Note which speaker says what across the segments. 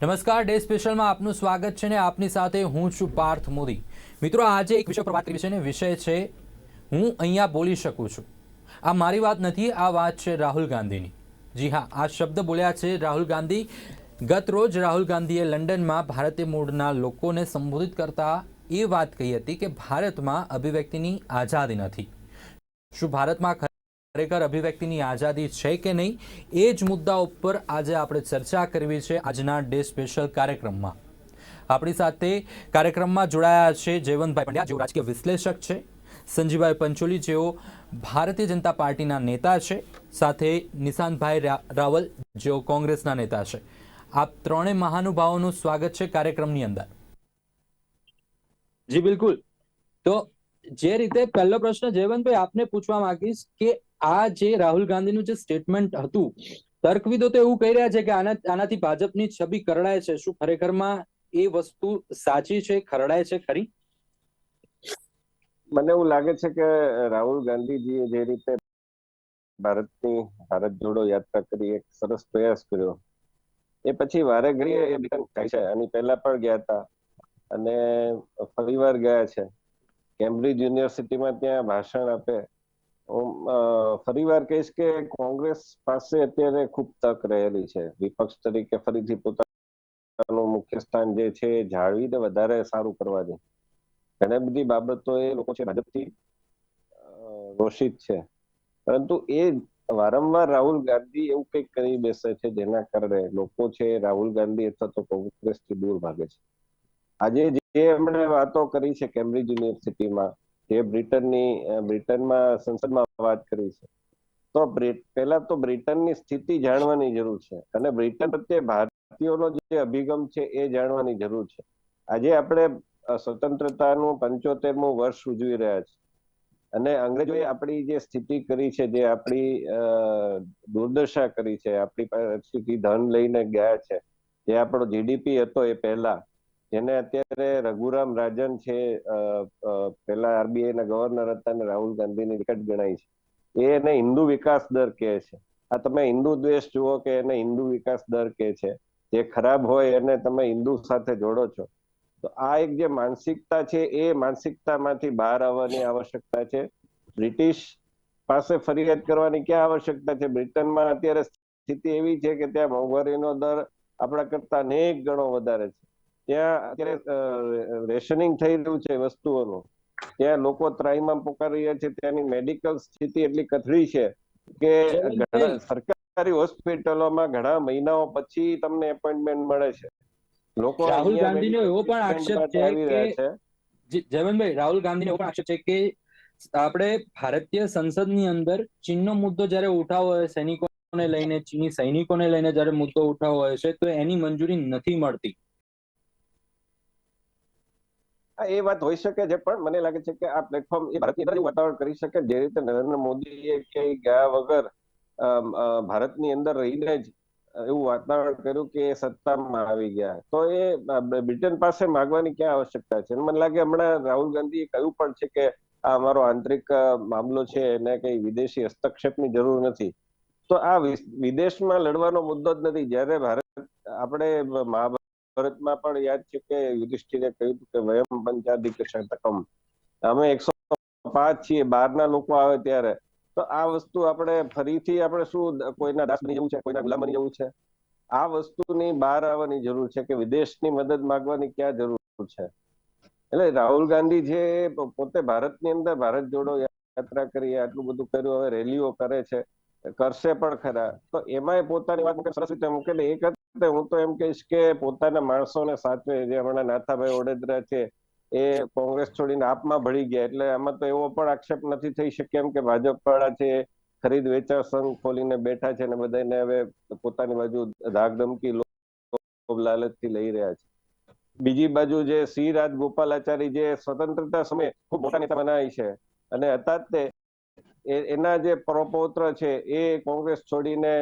Speaker 1: નમસ્કાર, ડે સ્પેશિયલમાં આપનું સ્વાગત છે ને આપની સાથે હું છું પાર્થ મોદી. મિત્રો, આજે એક વિષય પર વાત કરી છે ને વિષય છે, હું અહીંયા બોલી શકું છું. આ મારી વાત નથી, આ વાત છે રાહુલ ગાંધીની. જી હા, આ શબ્દ બોલ્યા છે રાહુલ ગાંધી. ગત રોજ રાહુલ ગાંધીએ લંડનમાં ભારતીય મૂળના લોકોને સંબોધિત કરતા એ વાત કહી હતી કે ભારતમાં અભિવ્યક્તિની આઝાદી નથી. શું ભારતમાં ખરેખર અભિવ્યક્તિની આઝાદી છે કે નહીં, એ જ મુદ્દા ઉપર આજે આપણે ચર્ચા કરવી છે આજના ડે સ્પેશિયલ કાર્યક્રમમાં. આપણી સાથે કાર્યક્રમમાં જોડાયા છે જયવંતભાઈ પંડ્યા, જેઓ રાજકીય વિશ્લેષક છે. સંજીભાઈ પંચોલી, જેઓ ભારતીય જનતા પાર્ટીના નેતા છે. સાથે નિશાંતભાઈ રાવલ, જેઓ કોંગ્રેસના નેતા છે. આપ ત્રણેય મહાનુભાવોનું સ્વાગત છે કાર્યક્રમની અંદર. જી, બિલકુલ. તો જે રીતે પહેલો પ્રશ્ન જયવંતભાઈ આપને પૂછવા માંગીશ કે આ જે રાહુલ ગાંધીનું જે સ્ટેટમેન્ટ હતું, તર્કવિદો તો એવું કહી રહ્યા છે કે આના, આનાથી ભાજપની છબી કરડાય છે. શું ખરેખરમાં એ વસ્તુ સાચી છે, ખરડાય છે ખરી?
Speaker 2: મને એવું લાગે છે કે રાહુલ ગાંધીજીએ જે રીતે ભારતની ભારત જોડો યાત્રા કરી, એક સરસ પ્રયાસ કર્યો. એ પછી વારે ઘડીએ એ થાય છે. આની પહેલા પણ ગયા હતા. અને ફરીવાર ગયા છે. કેમ્બ્રિજ યુનિવર્સિટીમાં ત્યાં ભાષણ આપે. ફરીવાર કહીશ કે કોંગ્રેસ પાસે અત્યારે ખૂબ તક રહેલી છે. વિપક્ષ તરીકે ફરીથી પોતાનું મુખ્ય સ્થાન જે છે જાળવીને વધારે સારું કરવા દે. ઘણી બધી બાબતો એ લોકો છે ભાજપથી રોષિત છે. પરંતુ એ વારંવાર રાહુલ ગાંધી એવું કંઈક કરી બેસે છે જેના કારણે લોકો છે રાહુલ ગાંધી અથવા તો કોંગ્રેસથી દૂર ભાગે છે. આજે જે એમણે વાતો કરી છે કેમ્બ્રિજ યુનિવર્સિટીમાં જે બ્રિટનની બ્રિટનમાં સંસદમાં વાત કરી છે. તો પહેલા તો બ્રિટનની સ્થિતિ જાણવાની જરૂર છે અને બ્રિટન પ્રત્યે ભારતીયોનો જે અભિગમ છે એ જાણવાની જરૂર છે. આજે આપણે સ્વતંત્રતાનું પંચોતેરમું વર્ષ ઉજવી રહ્યા છે અને અંગ્રેજોએ આપણી જે સ્થિતિ કરી છે, જે આપણી દુર્દશા કરી છે, આપણી પાસેથી ધન લઈને ગયા છે, જે આપણો જીડીપી હતો એ પહેલા જેને અત્યારે રઘુરામ રાજન છે અ, આરબીઆઈ ના ગવર્નર હતા અને રાહુલ ગાંધીની વિકેટ ગણાય છે. એને હિન્દુ વિકાસ દર કહે છે. આ તમે હિન્દુ દ્વેષ જુઓ કે એને હિન્દુ વિકાસ દર કહે છે. જે ખરાબ હોય એને તમે હિન્દુ સાથે જોડો છો. તો આ એક જે માનસિકતા છે એ માનસિકતામાંથી બહાર આવવાની આવશ્યકતા છે. બ્રિટિશ પાસે ફરિયાદ કરવાની ક્યાં આવશ્યકતા છે? બ્રિટનમાં અત્યારે સ્થિતિ એવી છે કે ત્યાં મોંઘવારીનો દર આપણા કરતા અનેક ગણો વધારે છે. ત્યાં અત્યારે રેશનિંગ થઈ રહ્યું છે વસ્તુઓનું. ત્યાં લોકો ત્રાહીમાં પોકારી રહ્યા છે ત્યાંની મેડિકલ સ્થિતિ એટલી કથળી છે કે સરકારી હોસ્પિટલોમાં ઘણા મહિનાઓ પછી તમને એપોઇન્ટમેન્ટ મળે છે. લોકો
Speaker 1: રાહુલ ગાંધીનો એવો પણ આક્ષેપ છે કે જયવંતભાઈ રાહુલ ગાંધીનો એવો પણ આક્ષેપ છે કે આપણે ભારતીય સંસદની અંદર ચીનનો મુદ્દો જ્યારે ઉઠાવો હોય સૈનિકોને લઈને ચીની સૈનિકોને લઈને જ્યારે મુદ્દો ઉઠાવો હોય છે તો એની મંજૂરી નથી મળતી.
Speaker 2: એ વાત હોઈ શકે છે, પણ મને લાગે છે કે આ પ્લેટફોર્મ એ ભારતની વાતાવરણ કરી શકે જે રીતે નરેન્દ્ર મોદીએ કે ગયા વગર ભારતની અંદર રહીને જ એવું વાતાવરણ કર્યું કે સત્તામાં આવી ગયા. તો એ બ્રિટન પાસે માગવાની ક્યાં આવશ્યકતા છે? મને લાગે હમણાં રાહુલ ગાંધીએ કહ્યું પણ છે કે આ અમારો આંતરિક મામલો છે, એને કઈ વિદેશી હસ્તક્ષેપની જરૂર નથી. તો આ વિદેશમાં લડવાનો મુદ્દો જ નથી. જ્યારે ભારત, આપણે મહાભારતમાં પણ યાદ છે કે યુધિષ્ઠિરે કહ્યું કે વયમ પંચાધિક શતકમ. અમે એકસો પાંચ છીએ બહારના લોકો આવે ત્યારે. તો આ વસ્તુ આપણે ફરીથી આપણે શું કોઈના દાસ બની જવું છે, કોઈના ગુલામ બની જવું છે? આ વસ્તુની બહાર આવવાની જરૂર છે કે વિદેશની મદદ માંગવાની ક્યાં જરૂર છે? એટલે રાહુલ ગાંધી જે પોતે ભારતની અંદર ભારત જોડો યાત્રા કરી, આટલું બધું કર્યું, હવે રેલીઓ કરે છે, કરશે પણ ખરા. તો એમાંય પોતાની વાત સરસ રીતે મૂકેલી. એક વખતે હું તો એમ કહીશ કે પોતાના માણસોને સાચવે જે હમણાં નાથાભાઈ ઓડેદરા છે, એ કોંગ્રેસ છોડીને આપમાં ભળી ગયા. એટલે આમાં તો એવો પણ આક્ષેપ નથી થઈ શકે એમ કે ભાજપ વાળા છે, ખરીદ વેચાણ સંઘ ખોલીને બેઠા છે અને બધાને હવે પોતાની બાજુ ધાક ધમકી લોભ લઈ રહ્યા છે. બીજી બાજુ જે શ્રી રાજગોપાલાચારી જે સ્વતંત્રતા સમયે ખૂબ મોટા નેતા બનાવી છે અને હતા તે એના જે પ્રપૌત્ર છે એ કોંગ્રેસ છોડીને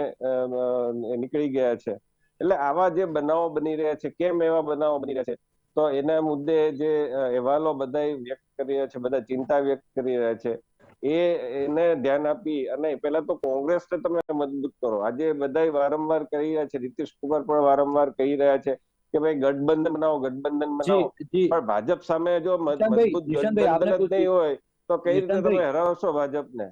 Speaker 2: નીકળી ગયા છે. એટલે આવા જે બનાવો બની રહ્યા છે કેમ એવા બનાવો બની રહ્યા છે? તો એના મુદ્દે જે અહેવાલો બધા વ્યક્ત કરી રહ્યા છે બધા ચિંતા વ્યક્ત કરી રહ્યા છે એ એને ધ્યાન આપી અને પેલા તો કોંગ્રેસને તમે મજબૂત કરો. આજે બધા વારંવાર કહી રહ્યા છે નીતિશ કુમાર પણ વારંવાર કહી રહ્યા છે કે ભાઈ ગઠબંધન બનાવો ગઠબંધન બનાવો. પણ ભાજપ સામે જો મજબૂત ગઠબંધન જ નહીં હોય તો કઈ રીતે તમે. હરાવશો ભાજપને?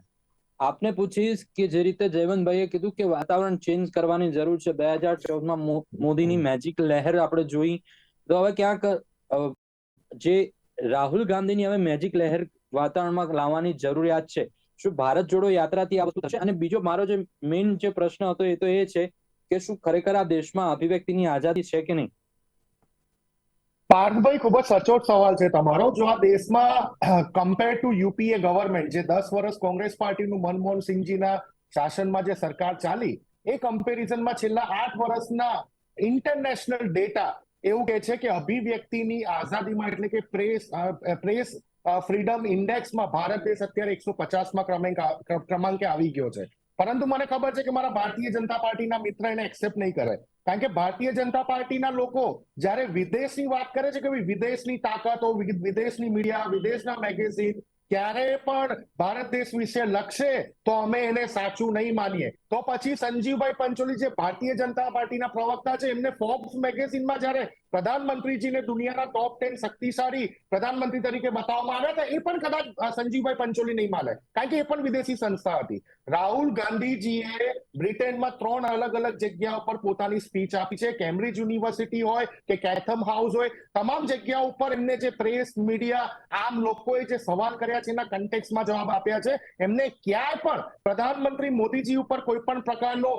Speaker 1: આપને પૂછીશ કે જે રીતે જયવંતભાઈએ કીધું કે વાતાવરણ ચેન્જ કરવાની જરૂર છે. બે હજાર ચૌદમાં મોદીની મેજિક લહેર આપણે જોઈ. તો હવે ક્યાંક જે રાહુલ ગાંધીની હવે મેજિક લહેર વાતાવરણમાં લાવવાની જરૂરિયાત છે. શું ભારત જોડો યાત્રાથી આ વસ્તુ થશે? અને બીજો મારો જે મેઇન જે પ્રશ્ન હતો એ તો એ છે કે શું ખરેખર આ દેશમાં અભિવ્યક્તિની આઝાદી છે કે નહીં?
Speaker 3: પાર્થભાઈ, ખૂબ જ સચોટ સવાલ છે તમારો. જો આ દેશમાં કમ્પેર ટુ યુપીએ ગવર્મેન્ટ જે દસ વર્ષ કોંગ્રેસ પાર્ટીનું મનમોહન સિંહજીના શાસનમાં જે સરકાર ચાલી, એ કમ્પેરિઝનમાં છેલ્લા આઠ વર્ષના ઇન્ટરનેશનલ ડેટા એવું કહે છે કે અભિવ્યક્તિની આઝાદીમાં એટલે કે પ્રેસ પ્રેસ ફ્રીડમ ઇન્ડેક્સમાં ભારત દેશ અત્યારે એકસો પચાસમાં ક્રમાંક ક્રમાંકે આવી ગયો છે. પરંતુ મને ખબર છે કે મારા ભારતીય જનતા પાર્ટીના મિત્ર એને એક્સેપ્ટ નહીં કરે. કારણ કે ભારતીય જનતા પાર્ટીના લોકો જ્યારે વિદેશની વાત કરે છે કે ભાઈ વિદેશની તાકાતો વિદેશની મીડિયા વિદેશના મેગેઝિન ક્યારે પણ ભારત દેશ વિશે લખશે તો અમે એને સાચું નહીં માનીએ. તો પછી સંજીવભાઈ પંચોલી જે ભારતીય જનતા પાર્ટીના પ્રવક્તા છે, એમને ફોર્બ્સ મેગેઝિનમાં જ્યારે પ્રધાનમંત્રીજીને દુનિયાના ટોપ ટેન શક્તિશાળી પ્રધાનમંત્રી તરીકે બતાવવામાં આવ્યા હતા, એ પણ કદાચ સંજીવભાઈ પંચોલી નહીં માને. કારણ કે એ પણ વિદેશી સંસ્થા હતી. રાહુલ ગાંધીજીએ બ્રિટનમાં ત્રણ અલગ અલગ જગ્યા ઉપર પોતાની સ્પીચ આપી છે. કેમ્બ્રિજ યુનિવર્સિટી હોય કે કેથમ હાઉસ હોય, તમામ જગ્યા ઉપર એમને જે પ્રેસ મીડિયા આમ લોકોએ જે સવાલ કર્યા છે, એના કન્ટેક્સમાં જવાબ આપ્યા છે. એમને ક્યાંય પણ પ્રધાનમંત્રી મોદીજી ઉપર કોઈ પણ પ્રકારનો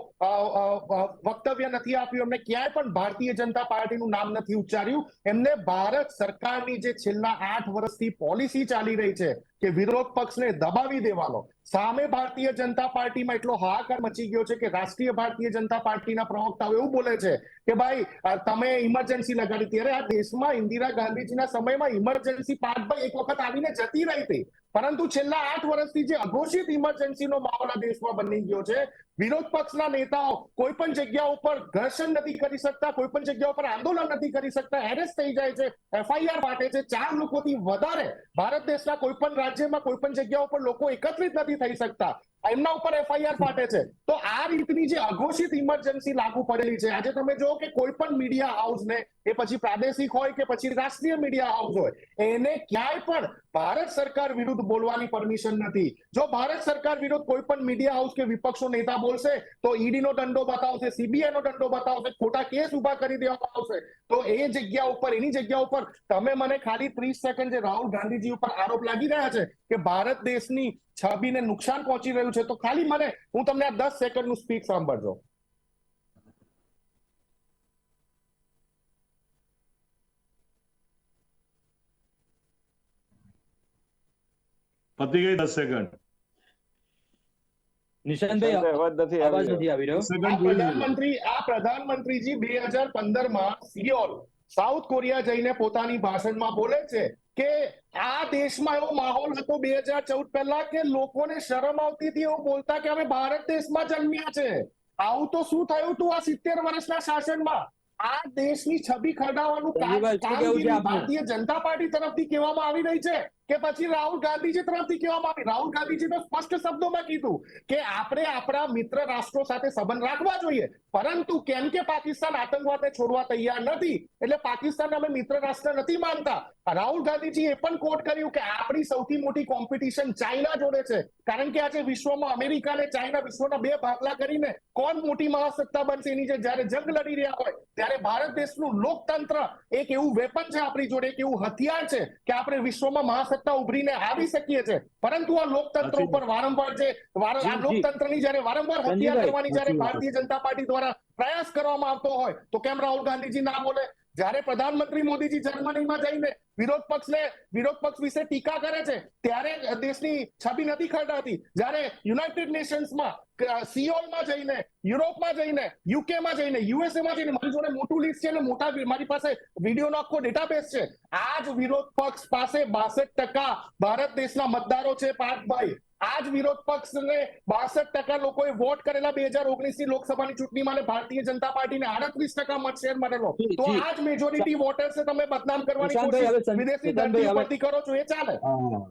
Speaker 3: વક્તવ્ય નથી આપ્યું. એમને ક્યાંય પણ ભારતીય જનતા પાર્ટીનું નામ નથી ઉચ્ચાર્યું. એમને ભારત સરકારની જે છેલ્લા આઠ વર્ષથી પોલિસી ચાલી રહી છે કે વિરોધ પક્ષને દબાવી દેવાનો સામે ભારતીય જનતા પાર્ટીમાં એટલો હાહાકાર મચી ગયો છે કે રાષ્ટ્રીય ભારતીય જનતા પાર્ટીના પ્રવક્તાઓ એવું બોલે છે કે ભાઈ તમે ઇમરજન્સી લગાડી ત્યારે આ દેશમાં ઇન્દિરા ગાંધીજીના સમયમાં ઇમરજન્સી પાર્ટભાઈ એક વખત આવીને જતી રહી હતી. પરંતુ છેલ્લા આઠ વર્ષથી જે અઘોષિત ઇમરજન્સીનો માહોલ આ દેશમાં બની ગયો છે, વિરોધ પક્ષના નેતાઓ કોઈ પણ જગ્યા ઉપર ઘર્ષણ નથી કરી શકતા, કોઈ પણ જગ્યા ઉપર આંદોલન નથી કરી શકતા એરેસ્ટ થઈ જાય છે, એફઆઈઆર વાટે છે, ચાર લોકોથી વધારે ભારત દેશના કોઈ પણ રાજ્યમાં, કોઈ પણ જગ્યા ઉપર લોકો એકત્રિત નથી થઈ શકતા એમના ઉપર એફઆઈઆર ફાટે છે. તો આ રીતની જે અઘોષિત ઇમરજન્સી લાગુ પડેલી છે, આજે તમે જો કે કોઈ પણ મીડિયા હાઉસને એ પછી પ્રાદેશિક હોય કે પછી રાષ્ટ્રીય મીડિયા હાઉસ હોય, એને ક્યાંય પણ ભારત સરકાર વિરુદ્ધ બોલવાની પરમિશન નથી. જો ભારત સરકાર વિરુદ્ધ કોઈ પણ મીડિયા હાઉસ કે વિપક્ષો નેતા બોલશે, તો ઈડી નો દંડો બતાવશે સીબીઆઈ નો દંડો બતાવશે, ખોટા કેસ ઊભા કરી દેવામાં આવશે. તો એ જગ્યા ઉપર, એની જગ્યા ઉપર તમે મને ખાલી ત્રીસ સેકન્ડ જે રાહુલ ગાંધીજી ઉપર આરોપ લાગી રહ્યા છે કે ભારત દેશની છબીને નુકસાન પહોંચી રહ્યું છે તો ખાલી મને હું તમને આ દસ સેકન્ડનું સ્પીચ સાંભળજો.
Speaker 4: પતી ગઈ દસ સેકન્ડ.
Speaker 1: નિશાંતભાઈ
Speaker 2: અવાજ નથી
Speaker 1: અવાજ નથી આવી રહ્યો.
Speaker 4: સેકન્ડ
Speaker 3: આ
Speaker 4: જોઈ લેજો.
Speaker 3: પ્રધાનમંત્રી આ પ્રધાનમંત્રીજી બે હજાર પંદરમાં સિયોલ સાઉથ કોરિયા જઈને પોતાની ભાષણમાં બોલે છે. કે આ દેશમાં એવો માહોલ હતો બે હજાર ચૌદ પહેલા કે લોકોને શરમ આવતી હતી એવું બોલતા કે અમે ભારત દેશમાં જન્મ્યા છે. આવું તો શું થયું હતું આ સિત્તેર વર્ષના શાસનમાં? આ દેશની છબી ખરડાવવાનું કામ-? ભારતીય જનતા પાર્ટી તરફથી કહેવામાં આવી રહી છે. કે પછી રાહુલ ગાંધીજી તરફથી કહેવામાં આવી. રાહુલ ગાંધીજી તો સ્પષ્ટ શબ્દોમાં કીધું કે આપણે આપણા મિત્ર રાષ્ટ્રો સાથે સંબંધ રાખવા જોઈએ. પરંતુ કેમ કે પાકિસ્તાન આતંકવાદને છોડવા તૈયાર નથી? એટલે પાકિસ્તાન અમે મિત્ર રાષ્ટ્ર નથી માનતા. રાહુલ ગાંધીજી એ પણ કોટ કર્યું કે આપણી સૌથી મોટી કોમ્પિટિશન ચાઇના જોડે છે. કારણ કે આજે વિશ્વમાં અમેરિકા અને ચાઇના વિશ્વના બે ભાગલા કરીને કોણ મોટી મહાસત્તા બનશે? એની જે જ્યારે જંગ લડી રહ્યા હોય, ત્યારે ભારત દેશનું લોકતંત્ર એક એવું વેપન છે આપણી જોડે, એક એવું હથિયાર છે કે આપણે વિશ્વમાં મહાસત્તા ઉભરીને આવી શકીએ છે પરંતુ આ લોકતંત્ર ઉપર વારંવાર જે આ. લોકતંત્રની જ્યારે વારંવાર હત્યા કરવાની જ્યારે. ભારતીય જનતા પાર્ટી દ્વારા પ્રયાસ કરવામાં આવતો હોય તો કેમ રાહુલ ગાંધીજી ના બોલે જ્યારે પ્રધાનમંત્રી મોદીજી જર્મનીમાં જઈને વિરોધ પક્ષને, વિરોધ પક્ષ વિશે ટીકા કરે છે, ત્યારે દેશની છબી નથી ખરડાતી. જ્યારે યુનાઇટેડ નેશન્સમાં સિયોલમાં જઈને, યુરોપમાં જઈને, યુકેમાં જઈને, યુએસએમાં જઈને, મારી જોડે મોટું લિસ્ટ છે અને મોટા મારી પાસે વિડીયોનો આખો ડેટાબેઝ છે. આ જ વિરોધ પક્ષ પાસે બાસઠ ટકા ભારત દેશના મતદારો છે, પાર્થભાઈ. આ જ વિરોધ પક્ષને બાસઠ ટકા લોકોએ વોટ કરેલા બે હજાર ઓગણીસની લોકસભાની ચૂંટણીમાં ભારતીય જનતા પાર્ટીને આડત્રીસ ટકા મતશેર મળેલો. તો. આ જ મેજોરિટી વોટર્સે તમે બદનામ કરવાની કોશિશ
Speaker 1: સં-
Speaker 3: ધરતી કરો છો એ ચાલે.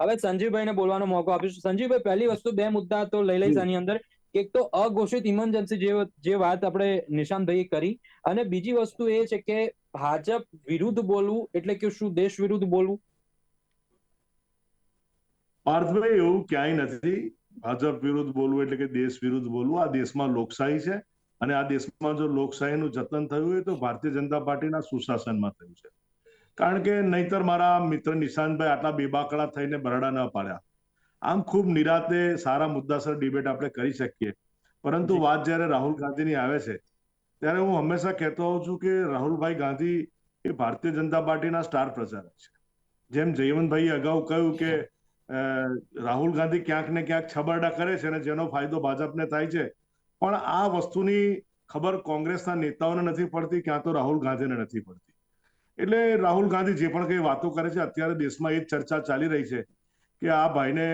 Speaker 1: હવે સંજીવભાઈને બોલવાનો મોકો આપીશું. સંજીવભાઈ પહેલી વસ્તુ બે મુદ્દા તો લઈ લઈશ આની અંદર. એક તો અઘોષિત ઇમરજન્સી જે જે વાત આપણે નિશાંતભાઈએ કરી. અને બીજી વસ્તુ એ છે કે ભાજપ વિરુદ્ધ બોલવું એટલે કે શું? દેશ વિરુદ્ધ બોલવું.
Speaker 4: પાર્થભાઈ એવું ક્યાંય નથી. ભાજપ વિરુદ્ધ બોલવું એટલે કે દેશ વિરુદ્ધ બોલવું આ દેશમાં લોકશાહી છે. અને આ દેશમાં જો લોકશાહીનું જતન થયું હોય તો ભારતીય જનતા પાર્ટીના સુશાસનમાં થયું છે. કારણ કે નહીતર મારા મિત્ર નિશાંતભાઈ આટલા બેબાકડા થઈને બરડા ન પાડ્યા. આમ ખૂબ નિરાતે સારા મુદ્દાસર ડિબેટ આપણે કરી શકીએ. પરંતુ વાત જ્યારે રાહુલ ગાંધીની આવે છે ત્યારે હું હંમેશા કહેતો હોઉં છું કે રાહુલભાઈ ગાંધી એ ભારતીય જનતા પાર્ટીના સ્ટાર પ્રચારક છે. જેમ જયવંતભાઈએ અગાઉ કહ્યું કે રાહુલ ગાંધી ક્યાંક ને ક્યાંક છબરડા કરે છે અને જેનો ફાયદો ભાજપને થાય છે. પણ આ વસ્તુની ખબર કોંગ્રેસના નેતાઓને નથી પડતી, ક્યાં તો રાહુલ ગાંધીને નથી પડતી. એટલે રાહુલ ગાંધી જે પણ કઈ વાતો કરે છે, અત્યારે દેશમાં એ જ ચર્ચા ચાલી રહી છે કે આ ભાઈને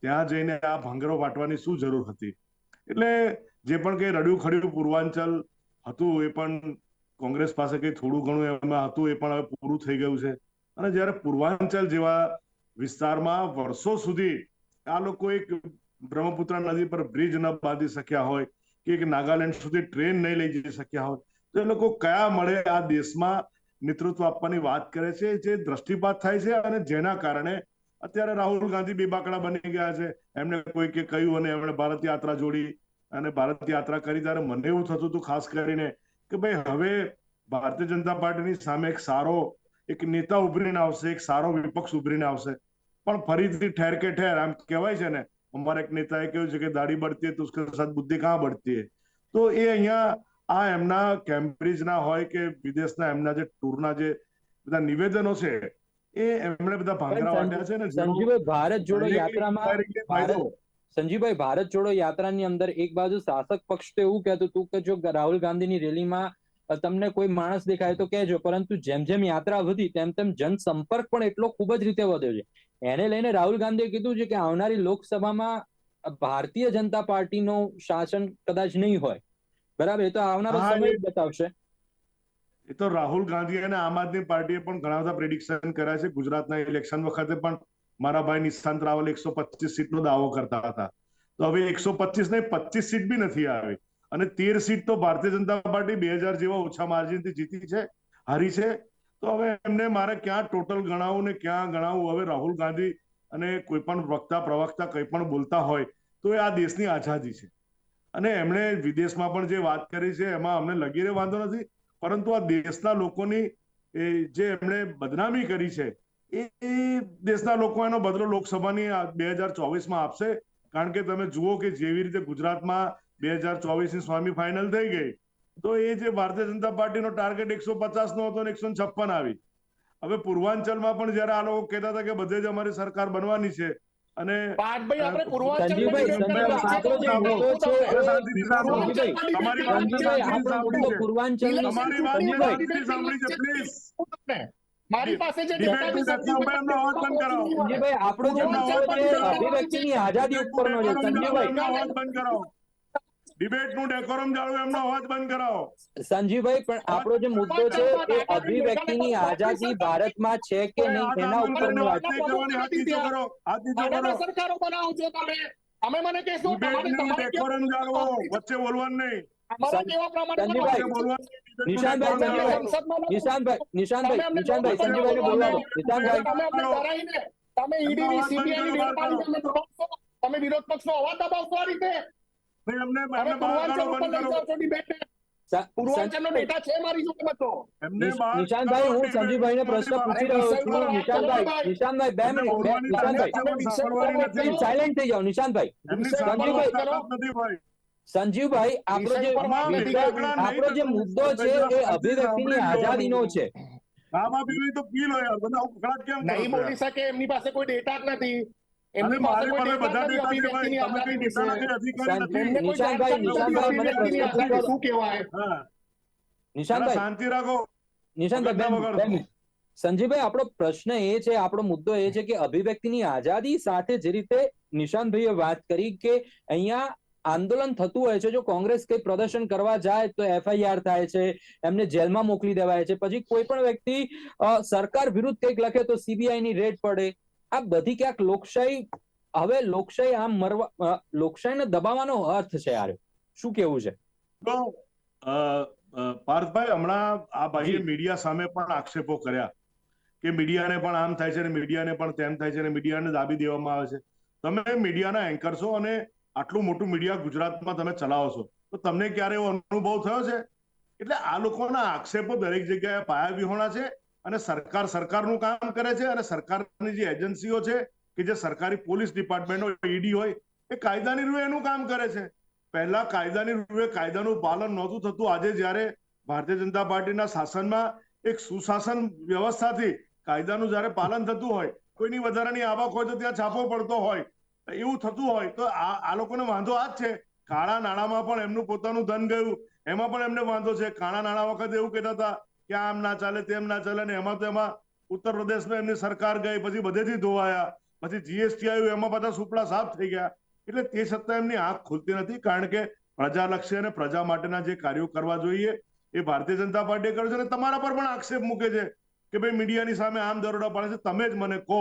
Speaker 4: ત્યાં જઈને આ ભાંગરો વાટવાની શું જરૂર હતી? એટલે જે પણ કઈ રડ્યું ખડ્યું પૂર્વાંચલ હતું, એ પણ કોંગ્રેસ પાસે કઈ થોડું ઘણું એમાં હતું, એ પણ હવે પૂરું થઈ ગયું છે. અને જ્યારે પૂર્વાંચલ જેવા વિસ્તારમાં વર્ષો સુધી આ લોકો એક બ્રહ્મપુત્ર નદી પર બ્રિજ ન બાંધી શક્યા હોય કે એક નાગાલેન્ડ સુધી ટ્રેન નહીં લઈ જઈ શક્યા હોય, તો એ લોકો કયા મળે આ દેશમાં નેતૃત્વ આપવાની વાત કરે છે, જે દ્રષ્ટિપાત થાય છે અને જેના કારણે અત્યારે રાહુલ ગાંધી બેબાકડા બની ગયા છે. એમને કોઈ કે કહ્યું અને એમણે ભારત યાત્રા જોડી અને ભારત યાત્રા કરી ત્યારે મને એવું થતું હતું ખાસ કરીને કે ભાઈ હવે ભારતીય જનતા પાર્ટીની સામે એક સારો એક નેતા ઉભરીને આવશે, એક સારો વિપક્ષ ઉભરીને આવશે. પણ ફરીથી ઠેર કે ઠેર આમ કહેવાય છે ને અમારે એક નેતાએ કહ્યું છે કે દાઢી બઢતી તો ઉસકે સાથ બુદ્ધિ કાં બઢતી તો એ અહીંયા આ એમના કેમ્બ્રિજના હોય કે વિદેશના એમના જે ટૂરના જે બધા નિવેદનો છે એ એમણે બધા ભાંગરા વાટ્યા છે ને
Speaker 1: સંજીવભાઈ ભારત જોડો યાત્રામાં સંજીવભાઈ ભારત જોડો યાત્રાની અંદર એક બાજુ શાસક પક્ષ તો એવું કહેતું હતું કે જો રાહુલ ગાંધીની રેલીમાં તમને કોઈ માણસ દેખાય તો કહેજો પરંતુ જેમ જેમ યાત્રા વધી તેમ તેમ જનસંપર્ક પણ એટલો ખૂબ જ રીતે વધ્યો છે. એને લઈને રાહુલ ગાંધીએ કીધું છે કે આવનારી લોકસભામાં ભારતીય જનતા પાર્ટીનો શાસન કદાચ નહીં હોય. બરાબર? એ તો આવનારો સમય બતાવશે.
Speaker 4: એ તો રાહુલ ગાંધી અને આમ આદમી પાર્ટીએ પણ ઘણા બધા પ્રિડિક્શન કર્યા છે. ગુજરાતના ઇલેક્શન વખતે પણ મારા ભાઈ નિશાંત રાવલ એકસો પચીસ સીટનો દાવો કરતા હતા. તો હવે એકસો પચીસ ને પચીસ સીટ બી નથી આવી. અને તેર સીટ તો ભારતીય જનતા પાર્ટી બે હજાર જેવા ઓછા માર્જિનથી જીતી છે, હારી છે. તો હવે એમને મારે ક્યાં ટોટલ ગણાવું ને ક્યાં ગણાવવું હવે રાહુલ ગાંધી અને કોઈ પણ વક્તા, પ્રવક્તા કંઈ પણ બોલતા હોય તો એ આ દેશની આઝાદી છે. અને એમણે વિદેશમાં પણ જે વાત કરી છે, એમાં અમને લગીરે વાંધો નથી. પરંતુ આ દેશના લોકોની જે એમણે બદનામી કરી છે, એ દેશના લોકો એનો બદલો લોકસભાની બે હજાર ચોવીસમાં આપશે. કારણ કે તમે જુઓ કે જેવી રીતે ગુજરાતમાં બે હજાર ચોવીસની સ્વામી ફાઇનલ થઈ ગઈ. તો એ જે ભારતીય જનતા પાર્ટીનો ટાર્ગેટ એકસો પચાસ નો હતો ને એકસો છપ્પન આવી. હવે પૂર્વાંચલમાં પણ જયારે આ લોકો કહેતા હતા કે બધે જ અમારી સરકાર બનવાની છે અને
Speaker 3: પાર્થભાઈ આપણે પૂર્વાંચલ મારી પાસે જે.
Speaker 1: આપણો જે અભિવ્યક્તિની આઝાદી ઉપરનો છે સંજીવભાઈ
Speaker 4: એમનો અવાજ બંધ કરાવો ડિબેટનું ડેકોરમ જાળવો એમનો અવાજ બંધ કરાવો.
Speaker 1: સંજીવભાઈ પણ આપણો જે મુદ્દો છે એ અભિવ્યક્તિની આઝાદી ભારતમાં છે કે નહીં એના ઉપરની વાત
Speaker 4: કરવાની હાથ નીચો કરો હાથ નીચો કરો.
Speaker 3: સરકારો બનાવો છો તમે અમે મને કહેશો તમારે
Speaker 4: ડેકોરમ જાળવો વચ્ચે બોલવાનું નહીં. નું
Speaker 3: તમે વિરોધ પક્ષ પક્ષનો અવાજ દબાવશો આ રીતે? ડેટા છે મારી
Speaker 1: હું પ્રશ્ન પૂછી રહ્યો છું. બે મિનિટ. સાયલેન્ટ થઈ જાઓ
Speaker 3: સંજીવભાઈ,
Speaker 1: સંજીવભાઈ આપણો જે આપણો જે મુદ્દો છે એ અભિવ્યક્તિની આઝાદીનો છે.
Speaker 4: આમાં પીવી તો પી લો યાર. બધા ઉકળાટ કેમ
Speaker 3: નહીં બોલી શકે એમની પાસે કોઈ ડેટા જ નથી. એમની
Speaker 4: મારી બધા ડેટા તમે કઈ ડેટા નથી. અધિકારી નથી.
Speaker 1: મને પ્રશ્ન
Speaker 3: શું કહેવાય?
Speaker 4: શાંતિ રાખો.
Speaker 1: સંજીભાઈ આપણો પ્રશ્ન એ છે આપણો મુદ્દો એ છે કે અભિવ્યક્તિની આઝાદી સાથે જે રીતે નિશાંતભાઈએ વાત કરી કે અહીંયા આંદોલન થતું હોય છે જો કોંગ્રેસ કઈ પ્રદર્શન કરવા જાય તો એફઆઈઆર થાય છે એમને જેલમાં મોકલી દેવાય છે પછી કોઈ પણ વ્યક્તિ અ, સરકાર વિરુદ્ધ કંઈક લખે તો સીબીઆઈ ની રેડ પડે. આ બધી ક્યાંક લોકશાહી હવે લોકશાહી આમ મરવા લોકશાહીને દબાવવાનો અર્થ છે યાર. શું કેવું છે?
Speaker 4: તો પાર્થભાઈ હમણાં આ ભાઈએ મીડિયા સામે પણ આક્ષેપો કર્યા કે મીડિયાને પણ આમ થાય છે ને મીડિયાને પણ તેમ થાય છે અને મીડિયાને દાબી દેવામાં આવે છે. તમે મીડિયાના એન્કર છો અને આટલું મોટું મીડિયા ગુજરાતમાં તમે ચલાવો છો. તો તમને ક્યારે એવો અનુભવ થયો છે? એટલે આ લોકોના આક્ષેપો દરેક જગ્યાએ પાયા વિહોણા છે. અને સરકાર સરકારનું કામ કરે છે અને સરકારની જે એજન્સીઓ છે કે જે સરકારી પોલીસ ડિપાર્ટમેન્ટ હોય ઈડી હોય, એ કાયદાની રૂએ એનું કામ કરે છે. પહેલા કાયદાની રૂએ કાયદાનું પાલન નહોતું થતું. આજે જ્યારે ભારતીય જનતા પાર્ટીના શાસનમાં એક સુશાસન વ્યવસ્થાથી કાયદાનું જ્યારે પાલન થતું હોય, કોઈની વધારાની આવક હોય તો ત્યાં છાપો પડતો હોય એવું થતું હોય, તો આ આ લોકોને વાંધો આ જ છે. કાળા નાણાંમાં પણ એમનું પોતાનું ધન ગયું. એમાં પણ એમને વાંધો છે. કાળા નાણાં વખત એવું કહેતા હતા કે આમ ના ચાલે, તેમ ના ચાલે ને એમાં તો એમાં ઉત્તર પ્રદેશમાં એમની સરકાર ગઈ, પછી બધેથી ધોવાયા. પછી જીએસટી આવ્યું, એમાં બધા સુપડા સાફ થઈ ગયા. એટલે તે છતાં એમની આંખ ખુલતી નથી, કારણ કે પ્રજાલક્ષી અને પ્રજા માટેના જે કાર્યો કરવા જોઈએ એ ભારતીય જનતા પાર્ટીએ કર્યું છે. અને તમારા પર પણ આક્ષેપ મૂકે છે કે ભાઈ મીડિયાની સામે આમ દરોડા પાડે છે. તમે જ મને કહો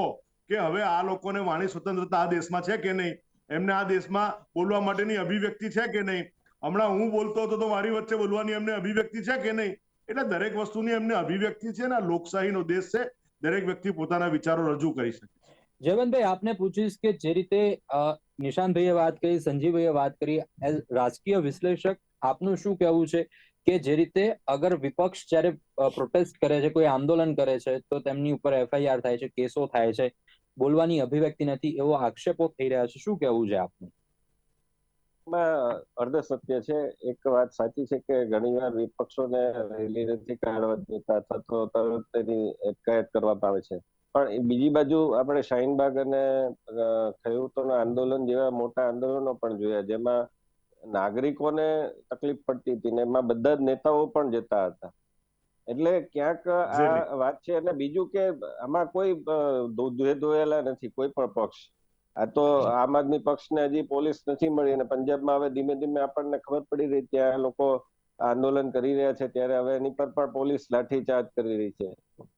Speaker 4: કે હવે આ લોકોને વાણી સ્વતંત્રતા આ દેશમાં છે કે નહીં? એમને આ દેશમાં બોલવા માટેની અભિવ્યક્તિ છે કે નહીં? હમણાં હું બોલતો હતો તો મારી વચ્ચે બોલવાની એમને અભિવ્યક્તિ છે કે નહીં? એટલે દરેક વસ્તુની એમને અભિવ્યક્તિ છે ને લોકશાહીનો દેશ છે, દરેક વ્યક્તિ પોતાના વિચારો રજૂ કરી શકે.
Speaker 1: જયવંતભાઈ, આપને પૂછીશ કે જે રીતે નિશાંતભાઈએ વાત કરી, સંજીવભાઈએ વાત કરી રાજકીય વિશ્લેષક આપનું શું કહેવું છે કે જે રીતે અગર વિપક્ષ જ્યારે પ્રોટેસ્ટ કરે છે, કોઈ આંદોલન કરે છે, તો તેમની ઉપર એફઆઈઆર થાય છે, કેસો થાય છે, બોલવાની અભિવ્યક્તિ નથી, એવો આક્ષેપો થઈ રહ્યા છે. શું કહેવું છે આપનું?
Speaker 2: માં અર્ધ સત્ય છે. એક વાત સાચી છે કે ઘણીવાર વિપક્ષોને રેલી નથી કાઢવા દેતા અથવા તો તરત તેની અટકાયત કરવામાં આવે છે. પણ બીજી બાજુ આપણે શાહીનબાગ અને ખેડૂતોના આંદોલન જેવા મોટા આંદોલનો પણ જોયા જેમાં નાગરિકોને તકલીફ પડતી હતી ને એમાં બધા જ નેતાઓ પણ જતા હતા. એટલે ક્યાંક આ વાત છે. અને બીજું કે આમાં કોઈ ધોયેલા નથી કોઈ પણ પક્ષ. આ તો આમ આદમી પક્ષને હજી પોલીસ નથી મળી અને પંજાબમાં હવે ધીમે ધીમે આપણને ખબર પડી રહી ત્યાં લોકો આંદોલન કરી રહ્યા છે ત્યારે હવે એની પર પણ પોલીસ લાઠીચાર્જ કરી રહી છે.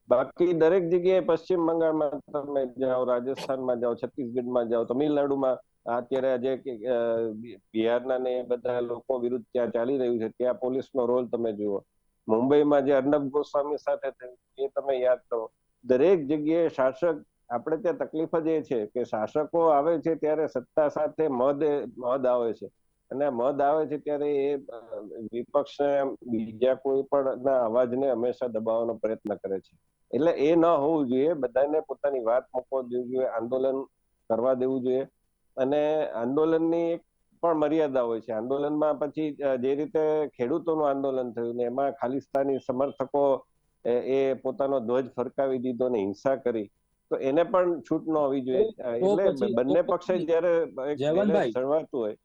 Speaker 2: બાકી દરેક જગ્યાએ પશ્ચિમ બંગાળમાં તમે જાઓ રાજસ્થાનમાં જાઓ છત્તીસગઢમાં જાઓ તમિલનાડુમાં અત્યારે જે કે, અ, બિ- બિહારના ને એ બધા લોકો વિરુદ્ધ ત્યાં ચાલી રહ્યું છે ત્યાં પોલીસનો રોલ તમે જુઓ. મુંબઈમાં જે અર્નબ ગોસ્વામી સાથે થયું એ તમે યાદ કરો. દરેક જગ્યાએ શાસક આપણે ત્યાં તકલીફ જ એ છે કે શાસકો આવે છે ત્યારે સત્તા સાથે મદ મદ આવે છે. અને મદ આવે છે ત્યારે એ વિપક્ષ બીજા કોઈ પણ અવાજને હંમેશા દબાવવાનો પ્રયત્ન કરે છે. એટલે એ ન હોવું જોઈએ. બધાને પોતાની વાત મૂકવા દેવું જોઈએ, આંદોલન કરવા દેવું જોઈએ. અને આંદોલનની એક પણ મર્યાદા હોય છે. આંદોલનમાં પછી જે રીતે ખેડૂતોનું આંદોલન થયું ને એમાં ખાલિસ્તાની સમર્થકો એ પોતાનો ધ્વજ ફરકાવી દીધો ને હિંસા કરી. તો એને પણ છૂટ ન હોવી જોઈએ. એટલે બંને પક્ષે જયારે જળવાતું હોય.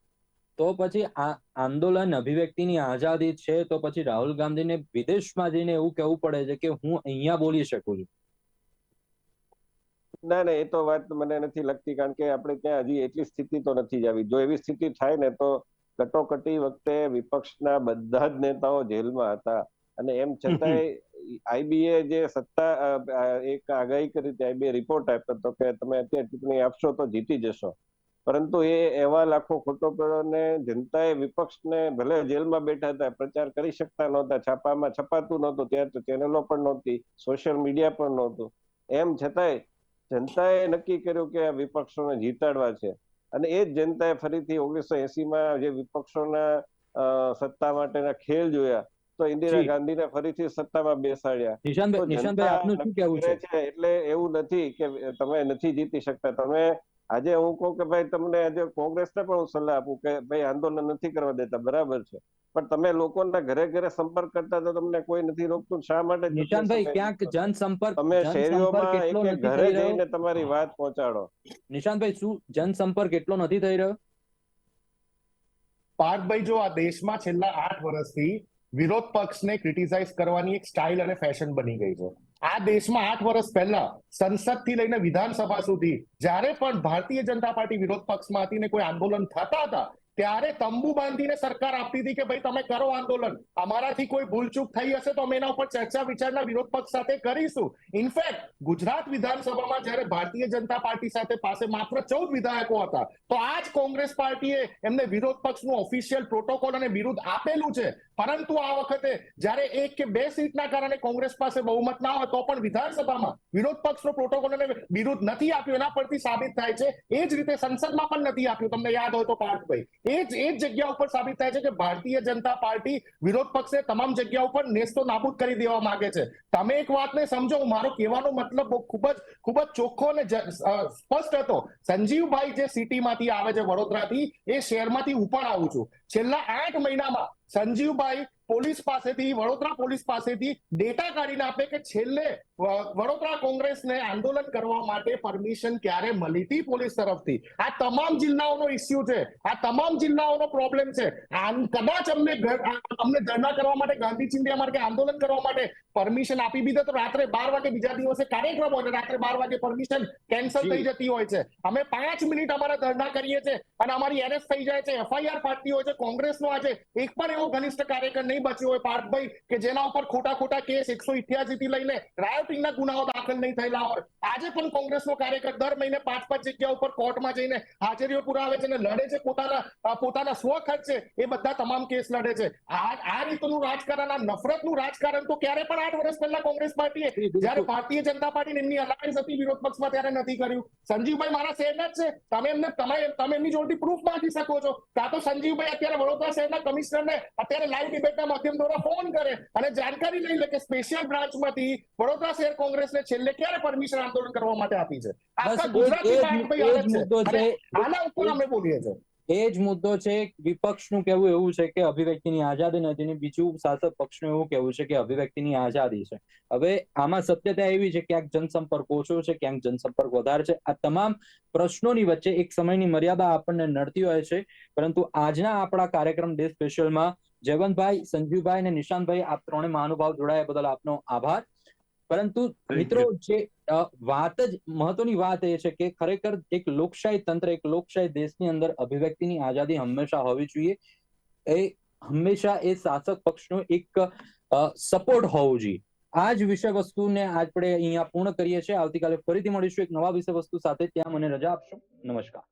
Speaker 1: તો પછી આ આંદોલન અભિવ્યક્તિની આઝાદી છે તો પછી રાહુલ ગાંધીને વિદેશમાં જઈને એવું કહેવું પડે છે કે હું અહીંયા બોલી શકું છું.
Speaker 2: ના ના એ તો વાત મને નથી લગતી કારણ કે આપણે ત્યાં હજી એટલી સ્થિતિ તો નથી જ આવી. જો એવી સ્થિતિ થાય ને તો કટોકટી વખતે વિપક્ષના બધા જ નેતાઓ જેલમાં હતા. અને એમ છતાંય આઈબીએ જે સત્તા એક આગાહી કરી હતી આઈબીએ રિપોર્ટ આપ્યો હતો કે તમે અત્યારે ચૂંટણી આપશો તો જીતી જશો. પરંતુ એ અહેવાલ આખો ખોટો પડ્યો ને જનતાએ વિપક્ષને ભલે જેલમાં બેઠા હતા, પ્રચાર કરી શકતા નહોતા, છાપામાં છપાતું નહોતું, ત્યારે તો ચેનલો પણ નહોતી સોશિયલ મીડિયા પણ નહોતું. એમ છતાંય જનતાએ નક્કી કર્યું કે આ વિપક્ષોને જીતાડવા છે. અને એ જ જનતાએ ફરીથી ઓગણીસો એસીમાં જે વિપક્ષોના સત્તા માટેના ખેલ જોયા તો ઇન્દિરા. ગાંધીને ફરીથી સત્તામાં બેસાડ્યા.
Speaker 1: નિશાંતભાઈ આપનું શું કહેવું છે?
Speaker 2: એટલે એવું નથી કે તમે નથી જીતી શકતા. તમે આજે હું કહું કે ભાઈ તમને આજે કોંગ્રેસને પણ હું સલાહ આપું કે ભાઈ આંદોલન નથી કરવા દેતા બરાબર છે. પણ તમે લોકોના ઘરે ઘરે સંપર્ક કરતા તો તમને કોઈ નથી રોકતું શા માટે
Speaker 1: નિશાંતભાઈ ક્યાંક જનસંપર્ક
Speaker 2: તમે શેરીઓમાં એક ઘરે જઈને તમારી વાત પહોંચાડો.
Speaker 1: નિશાંતભાઈ શું જનસંપર્ક એટલો નથી થઈ રહ્યો?
Speaker 3: પાર્થભાઈ જો આ દેશમાં છેલ્લા આઠ વર્ષથી વિરોધ પક્ષને ક્રિટિસાઇઝ કરવાની એક સ્ટાઇલ અને ફેશન બની ગઈ છે. આ દેશમાં આઠ વર્ષ પહેલા સંસદથી લઈને વિધાનસભા સુધી જ્યારે પણ ભારતીય જનતા પાર્ટી વિરોધ પક્ષમાં હતી ને કોઈ આંદોલન થતા હતા, ત્યારે તંબુ બાંધીને સરકાર આપતી હતી કે ભાઈ તમે કરો આંદોલન. અમારાથી કોઈ ભૂલચૂક થઈ હશે તો અમે એના ઉપર ચર્ચા વિચારના વિરોધ પક્ષ સાથે કરીશું. ઇનફેક્ટ ગુજરાત વિધાનસભામાં જ્યારે ભારતીય જનતા પાર્ટી સાથે પાસે માત્ર ચૌદ વિધાયકો હતા, તો આ જ કોંગ્રેસ પાર્ટીએ એમને વિરોધ પક્ષનું ઓફિશિયલ પ્રોટોકોલ અને વિરુદ્ધ આપેલું છે. પરંતુ આ વખતે જ્યારે એક કે બે સીટના કારણે કોંગ્રેસ પાસે બહુમત ના હોય તો પણ વિધાનસભામાં વિરોધ પક્ષનો પ્રોટોકોલ વિરોધ નથી આપ્યો, એના પરથી સાબિત થાય છે. એ જ રીતે સંસદમાં પણ નથી આપ્યું. તમને યાદ હોય તો પાર્થભાઈ. એ જ એ જ જગ્યા ઉપર સાબિત થાય છે કે ભારતીય જનતા પાર્ટી વિરોધ પક્ષે તમામ જગ્યા ઉપર નેસ્તો નાબૂદ કરી દેવા માંગે છે. તમે એક વાતને સમજો મારો કહેવાનો મતલબ ખૂબ જ ખૂબ જ ચોખ્ખો અને સ્પષ્ટ હતો. સંજીવભાઈ જે સિટીમાંથી આવે છે વડોદરાથી, એ શહેરમાંથી હું પણ આવું છું. છેલ્લા આઠ મહિનામાં સંજીવભાઈ પોલીસ પાસેથી વડોદરા પોલીસ પાસેથી ડેટા કાઢીને આપે કે છેલ્લે વડોદરા કોંગ્રેસને આંદોલન કરવા માટે પરમિશન ક્યારે મળી હતી પોલીસ તરફથી? આ તમામ જિલ્લાઓનો ઇસ્યુ છે. આ તમામ જિલ્લાઓનો પ્રોબ્લેમ છે. કદાચ અમને અમને ધરના કરવા માટે ગાંધી ચિંધ્યા માર્ગે આંદોલન કરવા માટે પરમિશન આપી દીધો તો રાત્રે બાર વાગે બીજા દિવસે કાર્યક્રમ હોય રાત્રે બાર વાગે પરમિશન કેન્સલ થઈ જતી હોય છે. અમે પાંચ મિનિટ અમારા ધરના કરીએ છીએ અને અમારી એરેસ્ટ થઈ જાય છે. એફઆઈઆર ફાટતી હોય છે. કોંગ્રેસનો આજે એક પણ એવો ઘનિષ્ઠ કાર્યકર નહીં બચ્યું હોય પાર્થભાઈ કે જેના ઉપર ખોટા ખોટા કેસ એકસો ઇઠ્યાસી થી લઈને રાયોટિંગના ગુનાઓ દાખલ નહીં થયેલા હોય. આજે પણ કોંગ્રેસનો કાર્યકર દર મહિને પાંચ પાંચ જગ્યા ઉપર કોર્ટમાં જઈને હાજરીઓ પુરાવે છે અને લડે છે પોતાના પોતાના સ્વ ખર્ચે એ બધા તમામ કેસ લડે છે. આ આ રીતનું રાજકારણ આ નફરતનું રાજકારણ તો ક્યારે પણ આઠ વર્ષ પહેલા કોંગ્રેસ પાર્ટીએ જયારે ભારતીય જનતા પાર્ટી એમની અલાયન્સ હતી વિરોધ પક્ષમાં ત્યારે નથી કર્યું. સંજીવભાઈ મારા શહેરના જ છે. તમે એમને તમે તમે એમની જોડેથી પ્રૂફ માંગી શકો છો. કાં તો સંજીવભાઈ અત્યારે વડોદરા શહેરના કમિશનરને અત્યારે લાઈવ ડિબેટના માધ્યમ દ્વારા ફોન કરે અને જાણકારી લઈ લે કે સ્પેશિયલ બ્રાન્ચમાંથી વડોદરા શહેર કોંગ્રેસને છેલ્લે ક્યારે પરમિશન આંદોલન કરવા માટે આપી છે? આખા
Speaker 1: મુદ્દો
Speaker 3: છે. આના ઉપર અમે બોલીએ છીએ.
Speaker 1: એ જ મુદ્દો છે. વિપક્ષનું કેવું એવું છે કે અભિવ્યક્તિની આઝાદી નથી ને બીજું શાસક પક્ષનું એવું કેવું છે કે અભિવ્યક્તિની આઝાદી છે. હવે આમાં સત્યતા એવી છે ક્યાંક જનસંપર્ક ઓછો છે ક્યાંક જનસંપર્ક વધારે છે. આ તમામ પ્રશ્નોની વચ્ચે એક સમયની મર્યાદા આપણને નડતી હોય છે. પરંતુ આજના આપણા કાર્યક્રમ ડે સ્પેશિયલમાં જયવંતભાઈ સંજીવભાઈ અને નિશાંતભાઈ આપ ત્રણે મહાનુભાવ જોડાયા બદલ આપનો આભાર. પરંતુ મિત્રો જે વાત જ મહત્વની વાત એ છે કે ખરેખર એક લોકશાહી તંત્ર એક લોકશાહી દેશની અંદર અભિવ્યક્તિની આઝાદી હંમેશા હોવી જોઈએ. એ હંમેશા એ શાસક પક્ષનો એક સપોર્ટ હોવો જોઈએ. આ જ વિષય વસ્તુને આજ આપણે અહીંયા પૂર્ણ કરીએ છીએ. આવતીકાલે ફરીથી મળીશું એક નવા વિષય વસ્તુ સાથે. ત્યાં મને રજા આપશો. નમસ્કાર.